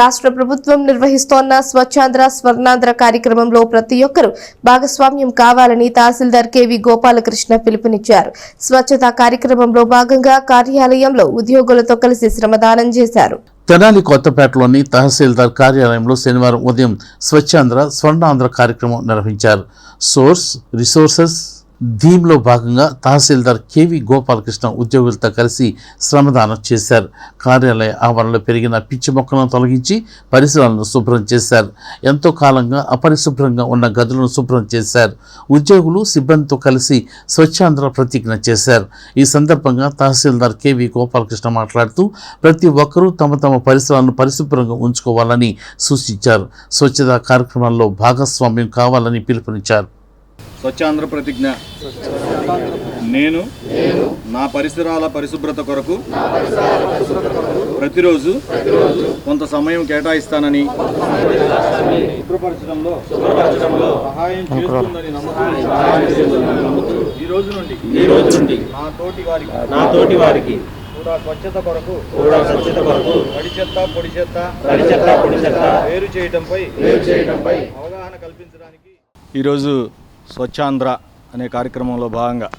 రాష్ట్ర ప్రభుత్వం నిర్వహిస్తోన్న స్వచ్ఛాంధ్ర స్వర్ణాంధ్ర కార్యక్రమంలో ప్రతి ఒక్కరూ భాగస్వామ్యం కావాలని తహసీల్దార్ కెవి గోపాలకృష్ణ పిలుపునిచ్చారు. స్వచ్ఛత కార్యక్రమంలో భాగంగా కార్యాలయంలో ఉద్యోగులతో కలిసి శ్రమదానం చేశారు. తెనాలి కొత్తపేటలోని తహసీల్దార్ కార్యాలయంలో శనివారం ఉదయం స్వచ్ఛాంధ్ర స్వర్ణాంధ్ర కార్యక్రమం నిర్వహించారు. సోర్స్ రిసోర్సెస్ దీంలో భాగంగా తహసీల్దార్ కేవి గోపాలకృష్ణ ఉద్యోగులతో కలిసి శ్రమదానం చేశారు. కార్యాలయ ఆవరణలో పెరిగిన పిచ్చి మొక్కలను తొలగించి పరిసరాలను శుభ్రం చేశారు. ఎంతో కాలంగా అపరిశుభ్రంగా ఉన్న గదులను శుభ్రం చేశారు. ఉద్యోగులు సిబ్బందితో కలిసి స్వచ్ఛాంధ్ర ప్రతిజ్ఞ చేశారు. ఈ సందర్భంగా తహసీల్దార్ కేవీ గోపాలకృష్ణ మాట్లాడుతూ ప్రతి ఒక్కరూ తమ తమ పరిసరాలను పరిశుభ్రంగా ఉంచుకోవాలని సూచించారు. స్వచ్ఛత కార్యక్రమాల్లో భాగస్వామ్యం కావాలని పిలుపునిచ్చారు. స్వచ్ఛాంధ్ర ప్రతిజ్ఞ. నేను నా పరిసరాల పరిశుభ్రత కొరకు ప్రతిరోజు కొంత సమయం కేటాయిస్తానని శుభ్రపరచడంలో సహాయం చేస్తుందని నమ్ముతూ ఈ రోజు నుండి ఈ రోజు నుండి నా తోటి వారికి నా తోటి వారికి కూడా స్వచ్ఛత కొరకు కూడా స్వచ్ఛత కొరకు తడి చెత్త పొడి చెత్త తడి చెత్త పొడి చెత్త వేరు చేయడంపై వేరు చేయడంపై అవగాహన కల్పించడానికి ఈరోజు స్వచ్ఛాంధ్ర అనే కార్యక్రమంలో భాగంగా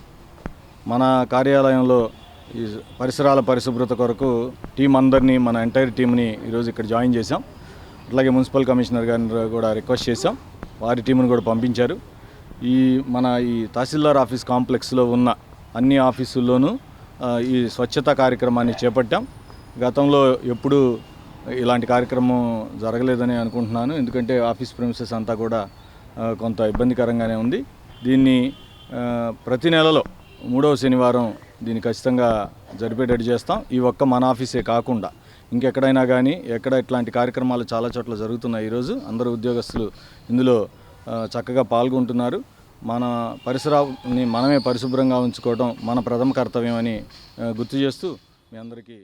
మన కార్యాలయంలో ఈ పరిసరాల పరిశుభ్రత కొరకు టీం అందరినీ మన ఎంటైర్ టీంని ఈరోజు ఇక్కడ జాయిన్ చేశాం. అట్లాగే మున్సిపల్ కమిషనర్ గారిని కూడా రిక్వెస్ట్ చేశాం. వారి టీంను కూడా పంపించారు. ఈ మన ఈ తహసీల్దార్ ఆఫీస్ కాంప్లెక్స్లో ఉన్న అన్ని ఆఫీసుల్లోనూ ఈ స్వచ్ఛత కార్యక్రమాన్ని చేపట్టాం. గతంలో ఎప్పుడూ ఇలాంటి కార్యక్రమం జరగలేదని అనుకుంటున్నాను. ఎందుకంటే ఆఫీస్ ప్రిమిసెస్ అంతా కూడా కొంత ఇబ్బందికరంగానే ఉంది. దీన్ని ప్రతి నెలలో మూడవ శనివారం దీన్ని ఖచ్చితంగా జరిపేటట్టు చేస్తాం. ఈ ఒక్క మన ఆఫీసే కాకుండా ఇంకెక్కడైనా కానీ ఎక్కడ ఇట్లాంటి కార్యక్రమాలు చాలా చోట్ల జరుగుతున్నాయి ఈరోజు అందరూ ఉద్యోగస్తులు ఇందులో చక్కగా పాల్గొంటున్నారు. మన పరిసరాన్ని మనమే పరిశుభ్రంగా ఉంచుకోవడం మన ప్రథమ కర్తవ్యం అని గుర్తు చేస్తూ మీ అందరికీ